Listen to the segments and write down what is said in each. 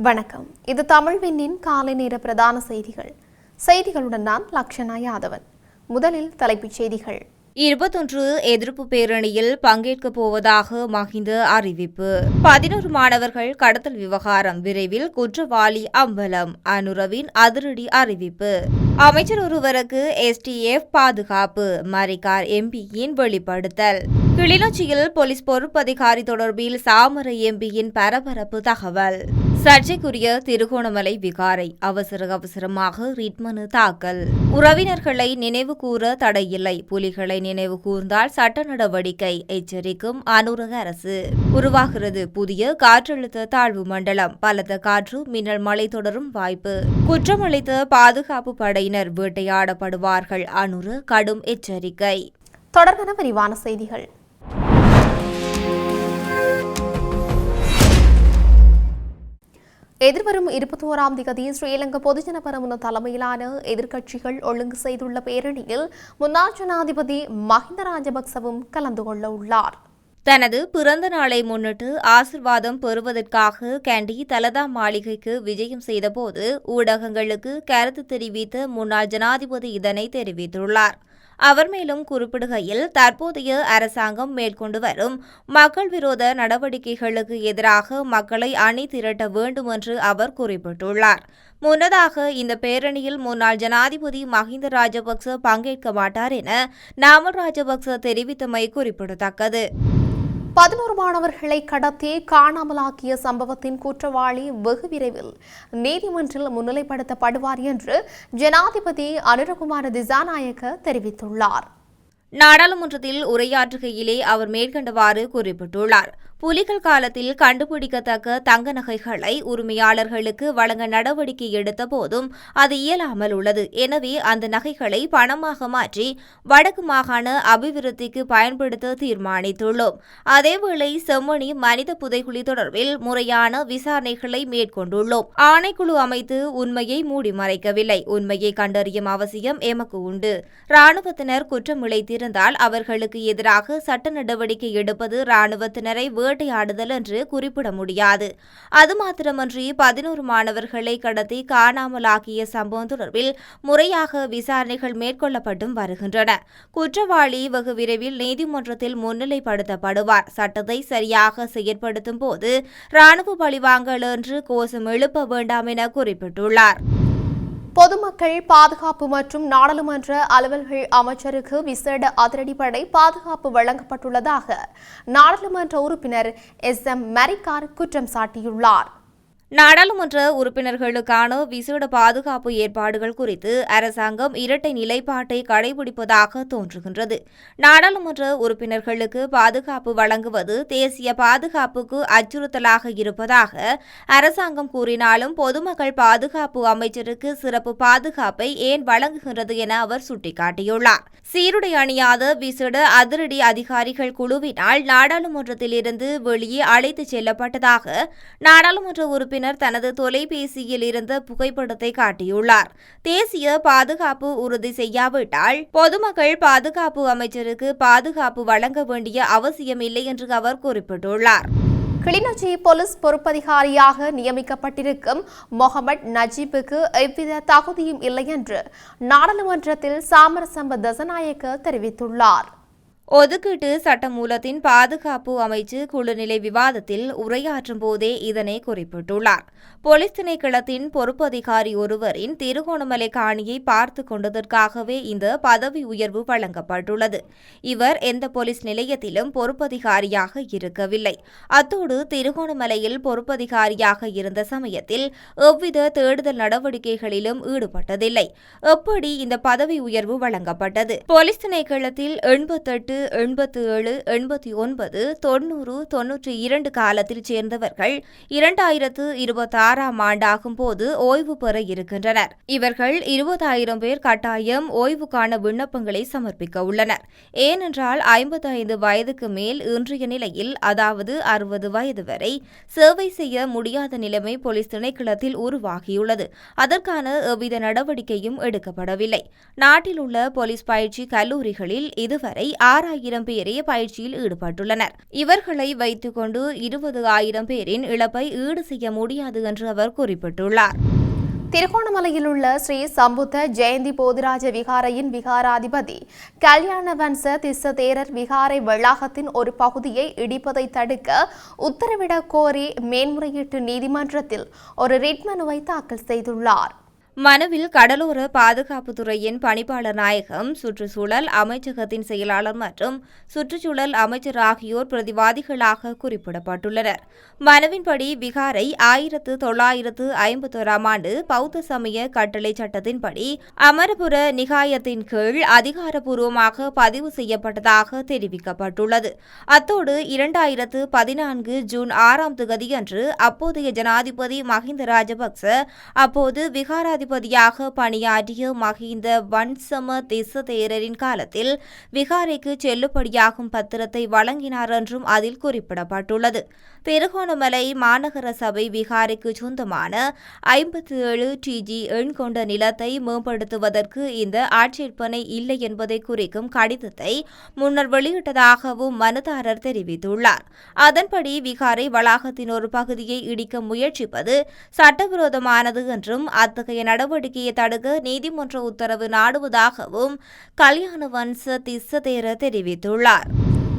வணக்கம். இது தமிழ் விண்ணின் காலை நேர பிரதான செய்திகள். செய்திகளுடன் நான் லக்ஷனா யாதவன். முதலில் தலைப்புச் செய்திகள். இருபத்தொன்று எதிர்ப்பு பேரணியில் பங்கேற்கப் போவதாக மஹிந்த அறிவிப்பு. பதினோரு மாணவர்கள் கடத்தல் விவகாரம் விரைவில் குற்றவாளி அம்பலம் அனுரவின் அதிரடி அறிவிப்பு. அமைச்சர் ஒருவருக்கு எஸ்டிஎஃப் பாதுகாப்பு மரிக்கார் எம்பியின் வெளிப்படுத்தல். கிளிநொச்சியில் போலீஸ் பொறுப்பதிகாரி தொடர்பில் சாமர எம்பியின் பரபரப்பு தகவல். சர்ச்சைக்குரிய திருகோணமலை விகாரை அவசர அவசரமாக ரிட்மனு தாக்கல். உறவினர்களை நினைவு கூற தடையில்லை. புலிகளை நினைவு கூர்ந்தால் சட்ட நடவடிக்கை எச்சரிக்கும் அனுரக அரசு. உருவாகிறது புதிய காற்றழுத்த தாழ்வு மண்டலம். பலத்த காற்று மின்னல் மழை தொடரும் வாய்ப்பு. குற்றமளித்த பாதுகாப்பு படையினர் வேட்டையாடப்படுவார்கள். அனுர கடும் எச்சரிக்கை. தொடர்பான விரிவான செய்திகள். எதிர்வரும் இருபத்தி ஓராம் தேதி ஸ்ரீலங்கா பொதுஜன பரமுன தலைமையிலான எதிர்க்கட்சிகள் ஒழுங்கு செய்துள்ள பேரணியில் முன்னாள் ஜனாதிபதி மஹிந்த ராஜபக்சவும் கலந்து கொள்ள உள்ளார் தனது பிறந்த நாளை முன்னிட்டு ஆசிர்வாதம் பெறுவதற்காக கேண்டி தலதா மாளிகைக்கு விஜயம் செய்தபோது ஊடகங்களுக்கு கருத்து தெரிவித்த முன்னாள் ஜனாதிபதி இதனை தெரிவித்துள்ளார். அவர் மேலும் குறிப்பிடுகையில் தற்போதைய அரசாங்கம் மேற்கொண்டு வரும் மக்கள் விரோத நடவடிக்கைகளுக்கு எதிராக மக்களை அணி திரட்ட வேண்டும் என்று அவர் குறிப்பிட்டுள்ளார். முன்னதாக இந்த பேரணியில் முன்னாள் ஜனாதிபதி மஹிந்த ராஜபக்ச பங்கேற்க மாட்டார் என நாமல் ராஜபக்ச தெரிவித்தமை குறிப்பிடத்தக்கது. பதினோரு மாணவர்களை கடத்தி காணாமலாக்கிய சம்பவத்தின் குற்றவாளி வெகு விரைவில் நீதிமன்றில் முன்னிலைப்படுத்தப்படுவார் என்று ஜனாதிபதி அனுரகுமார திசாநாயக்க தெரிவித்துள்ளார். நாடாளுமன்றத்தில் உரையாற்றுகையிலே அவர் மேற்கண்டவாறு குறிப்பிட்டுள்ளார். புலிகள் காலத்தில் கண்டுபிடிக்கத்தக்க தங்க நகைகளை உரிமையாளர்களுக்கு வழங்க நடவடிக்கை எடுத்த போதும் அது இயலாமல் உள்ளது. எனவே அந்த நகைகளை பணமாக மாற்றி வடக்கு மாகாண அபிவிருத்திக்கு பயன்படுத்த தீர்மானித்துள்ளோம். அதேவேளை செம்மணி மனித புதைகுழி தொடர்பில் முறையான விசாரணைகளை மேற்கொண்டுள்ளோம். ஆணைக்குழு அமைத்து உண்மையை மூடி மறைக்கவில்லை. உண்மையை கண்டறியும் அவசியம் எமக்கு உண்டு. ராணுவத்தினர் குற்றம் இருந்தால் அவர்களுக்கு எதிராக சட்ட நடவடிக்கை எடுப்பது ராணுவத்தினரை வேட்டையாடுதல் என்று குறிப்பிட முடியாது. அது மாத்திரமன்றி பதினோரு மாணவர்களை கடத்தி காணாமலாக்கிய சம்பவம் தொடர்பில் முறையாக விசாரணைகள் மேற்கொள்ளப்பட்டும் வருகின்றன. குற்றவாளி வெகு விரைவில் நீதிமன்றத்தில் முன்னிலைப்படுத்தப்படுவார். சட்டத்தை சரியாக செயற்படுத்தும் போது ராணுவ பழிவாங்கல் என்று கோஷம் எழுப்ப வேண்டாம் என குறிப்பிட்டுள்ளார். பொதுமக்கள் பாதுகாப்பு மற்றும் நாடாளுமன்ற அலுவல்கள் அமைச்சருக்கு விசேட அதிரடிப்படை பாதுகாப்பு வழங்கப்பட்டுள்ளதாக நாடாளுமன்ற உறுப்பினர் எஸ் எம் மரிக்கார் குற்றம் சாட்டியுள்ளார். நாடாளுமன்ற உறுப்பினர்களுக்கான விசேட பாதுகாப்பு ஏற்பாடுகள் குறித்து அரசாங்கம் இரட்டை நிலைப்பாட்டை கடைபிடிப்பதாக தோன்றுகின்றது. நாடாளுமன்ற உறுப்பினர்களுக்கு பாதுகாப்பு வழங்குவது தேசிய பாதுகாப்புக்கு அச்சுறுத்தலாக இருப்பதாக அரசாங்கம் கூறினாலும் பொதுமக்கள் பாதுகாப்பு அமைச்சருக்கு சிறப்பு பாதுகாப்பை ஏன் வழங்குகின்றது என அவர் சுட்டிக்காட்டியுள்ளார். சீருடை அணியாத விசேட அதிரடி அதிகாரிகள் குழுவினால் நாடாளுமன்றத்தில் இருந்து வெளியே அழைத்துச் செல்லப்பட்டதாக நாடாளுமன்ற உறுப்பினர் உறுப்பினர் தனது தொலைபேசியில் இருந்த புகைப்படத்தை காட்டியுள்ளார். தேசிய பாதுகாப்பு உறுதி செய்யாவிட்டால் பொதுமக்கள் பாதுகாப்பு அமைச்சருக்கு பாதுகாப்பு வழங்க வேண்டிய அவசியமில்லை என்று அவர் குறிப்பிட்டுள்ளார். கிளிநொச்சி போலீஸ் பொறுப்பதிகாரியாக நியமிக்கப்பட்டிருக்கும் மொஹமட் நஜீபுக்கு எவ்வித தகுதியும் இல்லை என்று நாடாளுமன்றத்தில் சாமரசம்ப தசநாயக்க தெரிவித்துள்ளார். ஒதுக்கீட்டு சட்டமூலத்தின் பாதுகாப்பு அமைச்சு குழுநிலை விவாதத்தில் உரையாற்றும் போதே இதனை குறிப்பிட்டுள்ளார். போலீஸ் திணைக்களத்தின் பொறுப்பு அதிகாரி ஒருவரின் திருகோணமலை காணியை பார்த்து கொண்டதற்காகவே இந்த பதவி உயர்வு வழங்கப்பட்டுள்ளது. இவர் எந்த போலீஸ் நிலையத்திலும் பொறுப்பதிகாரியாக இருக்கவில்லை. அத்தோடு திருகோணமலையில் பொறுப்பதிகாரியாக இருந்த சமயத்தில் எவ்வித தேடுதல் நடவடிக்கைகளிலும் ஈடுபட்டதில்லை. எப்படி இந்த பதவி உயர்வு வழங்கப்பட்டது? போலீஸ் திணைக்களத்தில் எண்பத்தெட்டு எண்பத்து ஏழு எண்பத்தி ஒன்பது தொன்னூறு தொன்னூற்றி இரண்டு காலத்தில் சேர்ந்தவர்கள் இரண்டாயிரத்து இருபத்தாறாம் ஆண்டாகும் போது ஓய்வு பெற இருக்கின்றனர். இவர்கள் இருபதாயிரம் பேர் கட்டாயம் ஓய்வுக்கான விண்ணப்பங்களை சமர்ப்பிக்க உள்ளனர். ஏனென்றால் ஐம்பத்தைந்து வயதுக்கு மேல் இன்றைய நிலையில் அதாவது அறுபது வயது வரை சேவை செய்ய முடியாத நிலைமை போலீஸ் திணைக்களத்தில் உருவாகியுள்ளது. அதற்கான எவ்வித நடவடிக்கையும் எடுக்கப்படவில்லை. நாட்டில் உள்ள போலீஸ் பயிற்சி கல்லூரிகளில் இதுவரை ஆறு ஆறாயிரம் பேரே பயிற்சியில் ஈடுபட்டுள்ளனர். இவர்களை வைத்துக்கொண்டு இருபது ஆயிரம் பேரின் இழப்பை ஈடு செய்ய முடியாது என்று அவர் குறிப்பிட்டுள்ளார். திருகோணமலையில் உள்ள ஸ்ரீ சம்புத்த ஜெயந்தி போதிராஜ விகாரையின் விகாராதிபதி கல்யாணவன்ச திஸ்ஸ தேரர் விகாரை வளாகத்தின் ஒரு பகுதியை இடிப்பதை தடுக்க உத்தரவிடக் கோரி மேன்முறையீட்டு நீதிமன்றத்தில் ஒரு ரிட் மனுவை தாக்கல் செய்துள்ளார். மனுவில் கடலோர பாதுகாப்புத்துறையின் பணிப்பாளர் நாயகம் சுற்றுச்சூழல் அமைச்சகத்தின் செயலாளர் மற்றும் சுற்றுச்சூழல் அமைச்சர் ஆகியோர் பிரதிவாதிகளாக குறிப்பிடப்பட்டுள்ளனர். மனுவின்படி விகாரை ஆயிரத்து தொள்ளாயிரத்து ஐம்பத்தோராம் ஆண்டு பௌத்த சமய கட்டளை சட்டத்தின்படி அமரபுர நிகாயத்தின் கீழ் அதிகாரப்பூர்வமாக பதிவு செய்யப்பட்டதாக தெரிவிக்கப்பட்டுள்ளது. அத்தோடு இரண்டாயிரத்து பதினான்கு ஜூன் ஆறாம் தேதியன்று அப்போதைய ஜனாதிபதி மஹிந்த ராஜபக்ச அப்போது விகாராதிபதியாக பணியாற்றிய மஹிந்த வன்சம தேசதேரரின் காலத்தில் விகாரைக்கு செல்லுபடியாகும் பத்திரத்தை வழங்கினார் என்றும் அதில் குறிப்பிடப்பட்டுள்ளது. திருகோணமலை மாநகர சபை விகாரிக்கு சொந்தமான ஐம்பத்தி ஏழு டிஜி எண் கொண்ட நிலத்தை மேம்படுத்துவதற்கு இந்த ஆட்சேர்ப்பனை இல்லை என்பதை குறிக்கும் கடிதத்தை முன்னர் வெளியிட்டதாகவும் மனுதாரர் தெரிவித்துள்ளார். அதன்படி விகாரை வளாகத்தின் ஒரு பகுதியை இடிக்க முயற்சிப்பது சட்டவிரோதமானது என்றும் அத்தகைய நடவடிக்கையை தடுக்க நீதிமன்ற உத்தரவு நாடுவதாகவும் கல்யாண வன்ச திஸ்ஸதேர தெரிவித்துள்ளார்.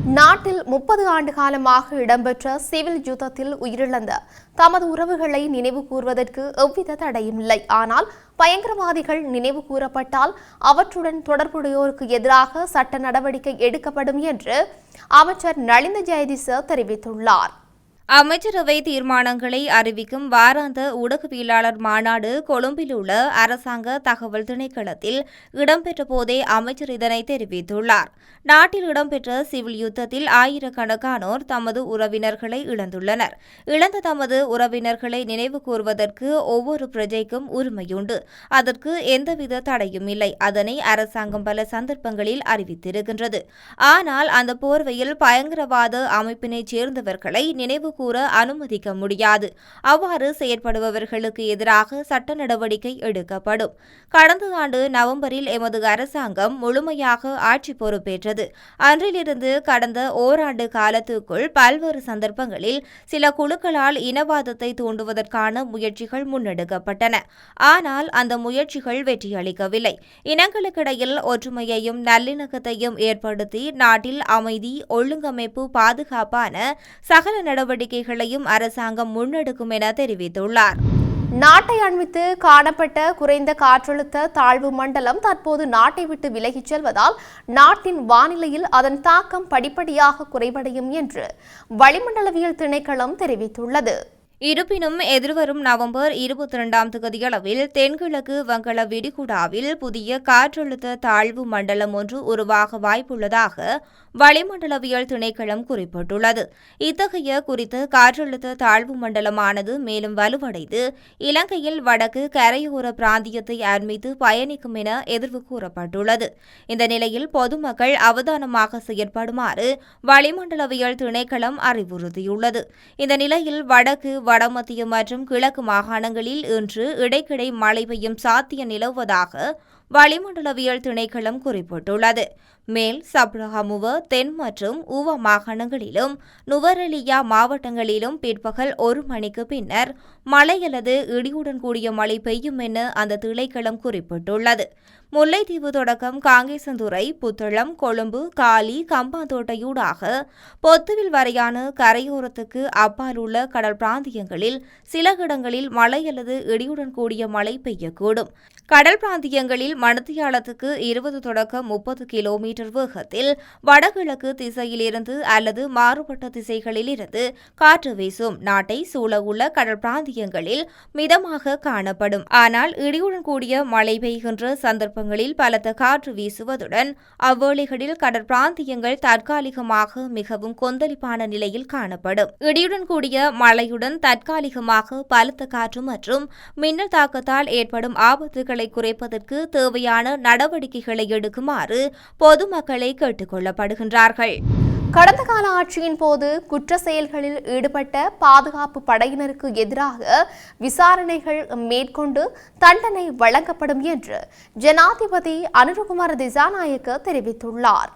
நாட்டில் முப்பது ஆண்டு காலமாக இடம்பெற்ற சிவில் யுத்தத்தில் உயிரிழந்த தமது உறவுகளை நினைவு கூறுவதற்கு எவ்வித தடையும் இல்லை. ஆனால் பயங்கரவாதிகள் நினைவு கூறப்பட்டால் அவற்றுடன் தொடர்புடையோருக்கு எதிராக சட்ட நடவடிக்கை எடுக்கப்படும் என்று அமைச்சர் நளிந்த ஜெயதிச தெரிவித்துள்ளார். அமைச்சரவை தீர்மானங்களை அறிவிக்கும் வாராந்த ஊடகவியலாளர் மாநாடு கொழும்பில் உள்ள அரசாங்க தகவல் திணைக்களத்தில் இடம்பெற்ற போதே அமைச்சர் இதனை தெரிவித்துள்ளார். நாட்டில் இடம்பெற்ற சிவில் யுத்தத்தில் ஆயிரக்கணக்கானோர் தமது உறவினர்களை இழந்துள்ளனர். இழந்த தமது உறவினர்களை நினைவு கூறுவதற்கு ஒவ்வொரு பிரஜைக்கும் உரிமையுண்டு. அதற்கு எந்தவித தடையும் இல்லை. அதனை அரசாங்கம் பல சந்தர்ப்பங்களில் அறிவித்திருக்கின்றது. ஆனால் அந்த போர்வையில் பயங்கரவாத அமைப்பினைச் சேர்ந்தவர்களை நினைவு கூற அனுமதிக்க முடியாது. அவ்வாறு செயற்படுபவர்களுக்கு எதிராக சட்ட நடவடிக்கை எடுக்கப்படும். கடந்த ஆண்டு நவம்பரில் எமது அரசாங்கம் முழுமையாக ஆட்சி பொறுப்பேற்றது. அன்றிலிருந்து கடந்த ஓராண்டு காலத்துக்குள் பல்வேறு சந்தர்ப்பங்களில் சில குழுக்களால் இனவாதத்தை தூண்டுவதற்கான முயற்சிகள் முன்னெடுக்கப்பட்டன. ஆனால் அந்த முயற்சிகள் வெற்றியளிக்கவில்லை. இனங்களுக்கிடையில் ஒற்றுமையையும் நல்லிணக்கத்தையும் ஏற்படுத்தி நாட்டில் அமைதி ஒழுங்கமைப்பு பாதுகாப்பான சகல நடவடிக்கை நடவடிக்கைகளையும் அரசாங்கம் முன்னெடுக்கும் என தெரிவித்துள்ளார். நாட்டை அண்மித்து காணப்பட்ட குறைந்த காற்றழுத்த தாழ்வு மண்டலம் தற்போது நாட்டை விட்டு விலகிச் செல்வதால் நாட்டின் வானிலையில் அதன் தாக்கம் படிப்படியாக குறைவடையும் என்று வளிமண்டலவியல் திணைக்களம் தெரிவித்துள்ளது. இருப்பினும் எதிர்வரும் நவம்பர் இருபத்தி இரண்டாம் தேதியளவில் தென்கிழக்கு வங்கள விரிகுடாவில் புதிய காற்றழுத்த தாழ்வு மண்டலம் ஒன்று உருவாக வாய்ப்புள்ளதாக வளிமண்டலவியல் திணைக்களம் குறிப்பிட்டுள்ளது. இத்தகைய குறித்த காற்றழுத்த தாழ்வு மண்டலமானது மேலும் வலுவடைந்து இலங்கையில் வடக்கு கரையோர பிராந்தியத்தை அண்மித்து பயணிக்கும் என எதிர்வு கூறப்பட்டுள்ளது. இந்த நிலையில் பொதுமக்கள் அவதானமாக செயற்படுமாறு வளிமண்டலவியல் திணைக்களம் அறிவுறுத்தியுள்ளது. இந்த நிலையில் வடக்கு வடமத்திய மற்றும் கிழக்கு மாகாணங்களில் இன்று இடைக்கிடை மழை பெய்யும் சாத்தியம் நிலவுவதாக வளிமண்டலவியல் திணைக்களம் குறிப்பிட்டுள்ளது. மேல் சப்ரஹமுவ தென் மற்றும் உவ மாகாணங்களிலும் நுவரெலியா மாவட்டங்களிலும் பிற்பகல் ஒரு மணிக்கு பின்னர் மழை அல்லது இடியுடன் கூடிய மழை பெய்யும் என அந்த திளைக்களம் குறிப்பிட்டுள்ளது. முல்லைத்தீவு தொடக்கம் காங்கேசந்துறை புத்தளம் கொழும்பு காலி கம்பாந்தோட்டையூடாக பொத்துவில் வரையான கரையோரத்துக்கு அப்பால் உள்ள கடல் பிராந்தியங்களில் சில இடங்களில் மழை அல்லது இடியுடன் கூடிய மழை பெய்யக்கூடும். கடல் பிராந்தியங்களில் மணத்தியாலத்துக்கு இருபது தொடக்கம் முப்பது கிலோமீட்டர் வேகத்தில் வடகிழக்கு திசையிலிருந்து அல்லது மாறுபட்ட திசைகளிலிருந்து காற்று வீசும். நாட்டை சூழவுள்ள கடல் பிராந்தியங்களில் மிதமாக காணப்படும். ஆனால் இடியுடன் கூடிய மழை பெய்கின்ற சந்தர்ப்பங்களில் பலத்த காற்று வீசுவதுடன் அவ்வேளைகளில் கடற்பிராந்தியங்கள் தற்காலிகமாக மிகவும் கொந்தளிப்பான நிலையில் காணப்படும். இடியுடன் கூடிய மழையுடன் தற்காலிகமாக பலத்த காற்று மற்றும் மின்னல் தாக்கத்தால் ஏற்படும் ஆபத்துகளை குறைப்பதற்கு தேவையான நடவடிக்கைகளை எடுக்குமாறு பொதுமக்களை கேட்டுக்கொள்ளப்படுகின்றார்கள் கடந்த கால ஆட்சியின் போது குற்ற செயல்களில் ஈடுபட்ட பாதுகாப்பு படையினருக்கு எதிராக விசாரணைகள் மேற்கொண்டு தண்டனை வழங்கப்படும் என்று ஜனாதிபதி அனுரகுமார திசாநாயக்க தெரிவித்துள்ளார்.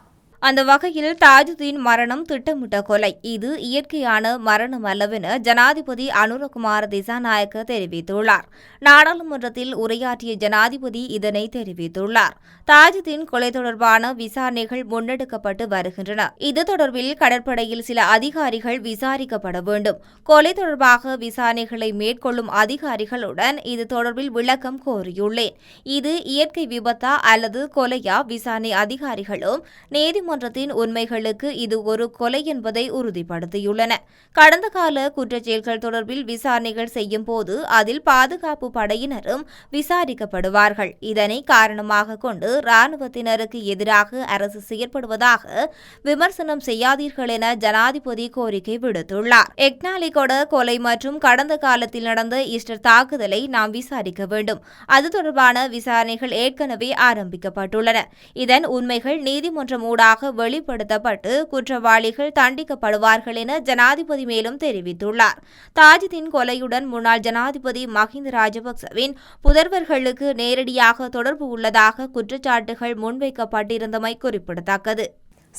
அந்த வகையில் தாஜுதீன் மரணம் திட்டமிட்ட கொலை. இது இயற்கையான மரணம் அல்லவென ஜனாதிபதி அனுரகுமார் திசாநாயக்க தெரிவித்துள்ளார். நாடாளுமன்றத்தில் உரையாற்றிய ஜனாதிபதி இதனை தெரிவித்துள்ளார். தாஜுதீன் கொலை தொடர்பான விசாரணைகள் முன்னெடுக்கப்பட்டு வருகின்றன. இது தொடர்பில் கடற்படையில் சில அதிகாரிகள் விசாரிக்கப்பட வேண்டும். கொலை தொடர்பாக விசாரணைகளை மேற்கொள்ளும் அதிகாரிகளுடன் இது தொடர்பில் விளக்கம் கோரியுள்ளேன். இது இயற்கை விபத்தா அல்லது கொலையா? விசாரணை அதிகாரிகளும் நீதிமன்றத்தின் உண்மைகளுக்கு இது ஒரு கொலை என்பதை உறுதிப்படுத்தியுள்ளன. கடந்த கால குற்றச்செயல்கள் தொடர்பில் விசாரணைகள் செய்யும் போது அதில் பாதுகாப்பு படையினரும் விசாரிக்கப்படுவார்கள். இதனை காரணமாக கொண்டு ராணுவத்தினருக்கு எதிராக அரசு செயற்படுவதாக விமர்சனம் செய்யாதீர்கள் என ஜனாதிபதி கோரிக்கை விடுத்துள்ளார். எக்னாலிகொட கொலை மற்றும் கடந்த காலத்தில் நடந்த ஈஸ்டர் தாக்குதலை நாம் விசாரிக்க வேண்டும். அது தொடர்பான விசாரணைகள் ஏற்கனவே ஆரம்பிக்கப்பட்டுள்ளன. இதன் உண்மைகள் நீதிமன்றம் ஊடாக வெளிப்படுத்தப்பட்டு குற்றவாளிகள் தண்டிக்கப்படுவார்கள் என ஜனாதிபதி மேலும் தெரிவித்துள்ளார். தாஜிதின் கொலையுடன் முன்னாள் ஜனாதிபதி மஹிந்த ராஜபக்சவின் புதல்வர்களுக்கு நேரடியாக தொடர்பு உள்ளதாக குற்றச்சாட்டுகள் முன்வைக்கப்பட்டிருந்தமை குறிப்பிடத்தக்கது.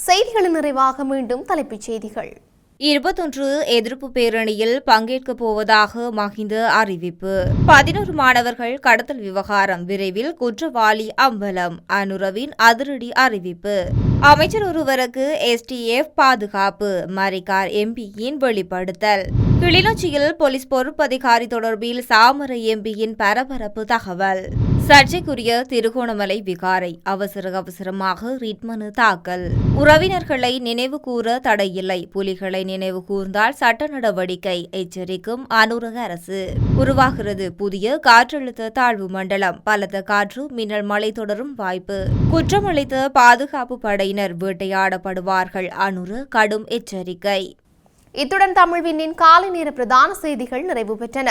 செய்திகளின் நிறைவாக மீண்டும் தலைப்புச் செய்திகள். இருபத்தொன்று எதிர்ப்பு பேரணியில் பங்கேற்கப் போவதாக மஹிந்த அறிவிப்பு. பதினோரு மாணவர்கள் கடத்தல் விவகாரம் விரைவில் குற்றவாளி அம்பலம் அனுரவின் அதிரடி அறிவிப்பு. அமைச்சர் ஒருவருக்கு எஸ்டிஎஃப் பாதுகாப்பு மரிக்கார் எம்பியின் வெளிப்படுத்தல். கிளிநொச்சியில் போலீஸ் பொறுப்பதிகாரி தொடர்பில் சாமர எம்பியின் பரபரப்பு தகவல். சர்ச்சைக்குரிய திருகோணமலை விகாரை அவசர அவசரமாக ரிட்மனு தாக்கல். உறவினர்களை நினைவு கூற தடையில்லை. புலிகளை நினைவு கூர்ந்தால் சட்ட நடவடிக்கை எச்சரிக்கும் அனுரக அரசு. உருவாகிறது புதிய காற்றழுத்த தாழ்வு மண்டலம். பலத்த காற்று மின்னல் மழை தொடரும் வாய்ப்பு. குற்றமளித்த பாதுகாப்பு படையினர் வேட்டையாடப்படுவார்கள். அனுர கடும் எச்சரிக்கை. இத்துடன் தமிழ்வினின் காலை நேர பிரதான செய்திகள் நிறைவு பெற்றன.